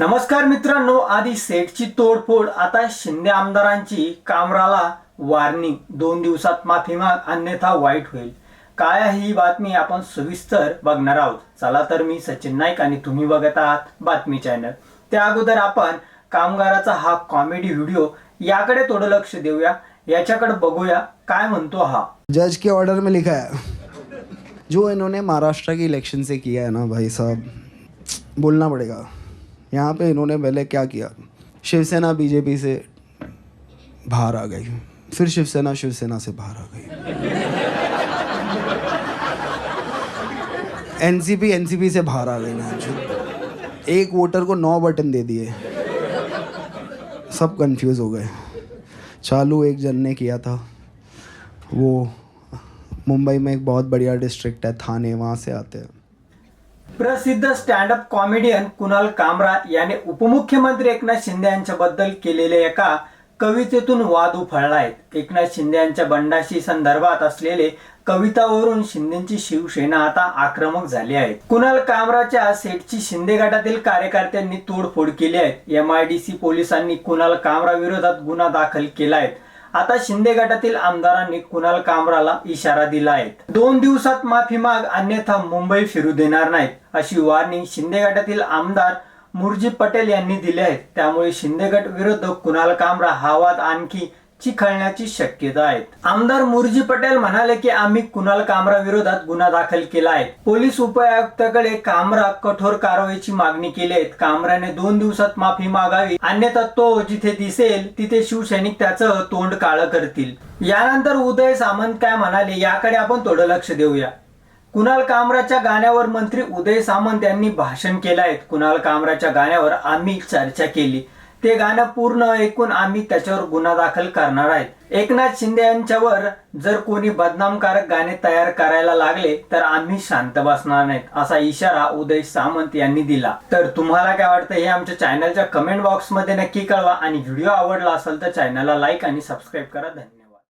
नमस्कार मित्रांनो आधी सेटची तोडफोड आता शिंदे आमदारांची कामराला वार्निंग दोन दिवसात माफी माग अन्यथा वाईट होईल. काय आहे ही बातमी आपण सविस्तर बघणार आहोत. चला तर मी सचिन नाईक आणि तुम्ही बघत आहात बातमी चॅनल. त्या अगोदर आपण कामगाराचा हा कॉमेडी व्हिडिओ याकडे थोडं लक्ष देऊया. याच्याकडे बघूया काय म्हणतो हा. जज के ऑर्डर में लिखा है। जो इन्होंने महाराष्ट्र के इलेक्शन से किया है ना भाई साहब बोलना पड़ेगा। यहाँ पे इन्होंने पहले क्या किया? शिवसेना बीजेपी से बाहर आ गई। फिर शिवसेना शिवसेना से बाहर आ गई। एनसीपी एनसीपी से बाहर आ गई एक वोटर को नौ बटन दे दिए। सब कंफ्यूज हो गए। चालू एक जन ने किया था। वो मुंबई में एक बहुत बढ़िया डिस्ट्रिक्ट है, थाने, वहाँ से आते हैं। प्रसिद्ध स्टँडअप कॉमेडियन कुणाल कामरा याने उपमुख्यमंत्री एकनाथ शिंदे यांच्याबद्दल केलेल्या एका कवितेतून वाद उफाळला एकनाथ शिंदे यांच्या बंडाशी संदर्भात असलेले कवितावरून शिंदेची शिवसेना आता आक्रमक झाली आहे. कुणाल कामराच्या सेटची शिंदे गटातील कार्यकर्त्यांनी तोडफोड केली आहे. एम आयडीसी पोलिसांनी कुणाल कामरा विरोधात गुन्हा दाखल केला आहे आता शिंदे गटातील आमदारांनी कुणाल कामराला इशारा दिला आहे? दोन दिवसात माफी माग अन्यथा मुंबई फिरू देणार नाहीत अशी वार्निंग शिंदे गटातील आमदार मुरजी पटेल यांनी दिले आहेत त्यामुळे शिंदे गट विरुद्ध कुणाल कामरा हा वाद आणखी चिखळण्याची शक्यता आहे आमदार मुरजी पटेल म्हणाले की आम्ही कुणाल कामरा विरोधात गुन्हा दाखल केला आहे. पोलीस उपायुक्ताकडे कामरा कठोर कारवाईची मागणी केली आहे. कामराने दोन दिवसात माफी मागावी. अन्यथा तो जिथे दिसेल तिथे शिवसैनिक त्याचं तोंड काळं करतील. यानंतर उदय सामंत काय म्हणाले याकडे आपण थोडं लक्ष देऊया. कुणाल कामराच्या गाण्यावर मंत्री उदय सामंत यांनी भाषण केलं आहे. कुणाल कामराच्या गाण्यावर आम्ही चर्चा केली. ते गाणं पूर्ण ऐकून आम्ही त्याच्यावर गुन्हा दाखल करणार आहेत. एकनाथ शिंदे यांच्यावर जर कोणी बदनामकारक गाणे तयार करायला लागले तर आम्ही शांत बसणार नाहीत असा इशारा उदय सामंत यांनी दिला. तर तुम्हाला काय वाटतं हे आमच्या चॅनलच्या कमेंट बॉक्समध्ये नक्की कळवा. आणि व्हिडिओ आवडला असेल तर चॅनलला लाईक आणि सबस्क्राईब करा. धन्यवाद.